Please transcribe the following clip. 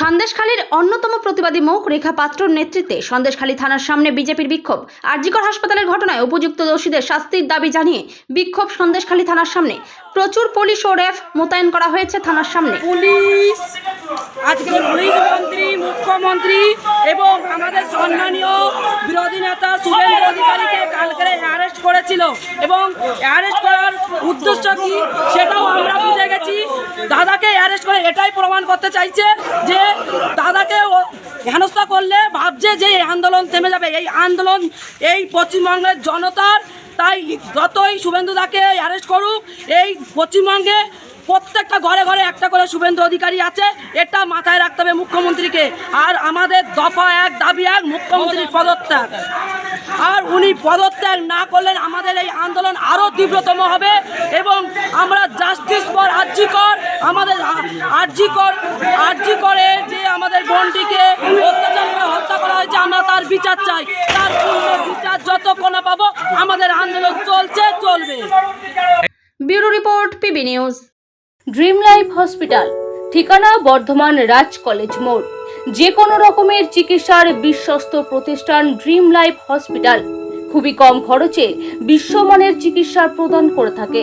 সন্দেশখালীর অন্যতম প্রতিবাদী মুখ রেখা পাত্রর নেতৃত্বে সন্দেশখালী থানার সামনে বিজেপির বিক্ষোভ। আরজিকর হাসপাতালের ঘটনায় উপযুক্ত দোষীদের শাস্তির দাবি জানিয়ে বিক্ষোভ সন্দেশখালী থানার সামনে। প্রচুর পুলিশ ও র্যাফ মোতায়েন করা হয়েছে থানার সামনে। পুলিশ, আজকে পুলিশ মন্ত্রী, মুখ্যমন্ত্রী এবং আমাদের সম্মানীয় বিরোধী নেতা শুভেন্দু অধিকারীকে কালকে অ্যারেস্ট করেছিল এবং অ্যারেস্ট করার উদ্দেশ্য কি সেটাও আমরা বুঝে গেছি। দাদাকে অ্যারেস্ট করে এটাই প্রমাণ করতে চাইছে যে দাদাকে হেনস্থা করলে ভাবছে যে এই আন্দোলন থেমে যাবে। এই আন্দোলন, এই পশ্চিমবঙ্গের জনতার, তাই যতই শুভেন্দু দাকে অ্যারেস্ট করুক, এই পশ্চিমবঙ্গে প্রত্যেকটা ঘরে ঘরে একটা করে শুভেন্দু অধিকারী আছে, এটা মাথায় রাখতে হবে মুখ্যমন্ত্রীকে। আর আমাদের দফা এক, দাবি এক মুখ্যমন্ত্রীর পদত্যাগ। আর উনি পদত্যাগ না করলে আমাদের এই আন্দোলন আরও তীব্রতম হবে এবং আমরা জাস্টিস ফর আর্জিকর আমাদের আর্জিকর আর্জি করে যে আমাদের বোনটিকে অত্যাচার করে হত্যা করা হয়েছে, আমরা তার বিচার চাই। তার বিচার যতক্ষণ না পাবো, আমাদের আন্দোলন চলছে, চলবে। Bureau report, PB news. Dream life hospital, ঠিকানা বর্ধমান রাজ কলেজ মোড়। যে কোনো রকমের চিকিৎসার বিশ্বস্ত প্রতিষ্ঠান ড্রিম লাইফ হসপিটাল। খুবই কম খরচে বিশ্বমানের চিকিৎসা প্রদান করে থাকে।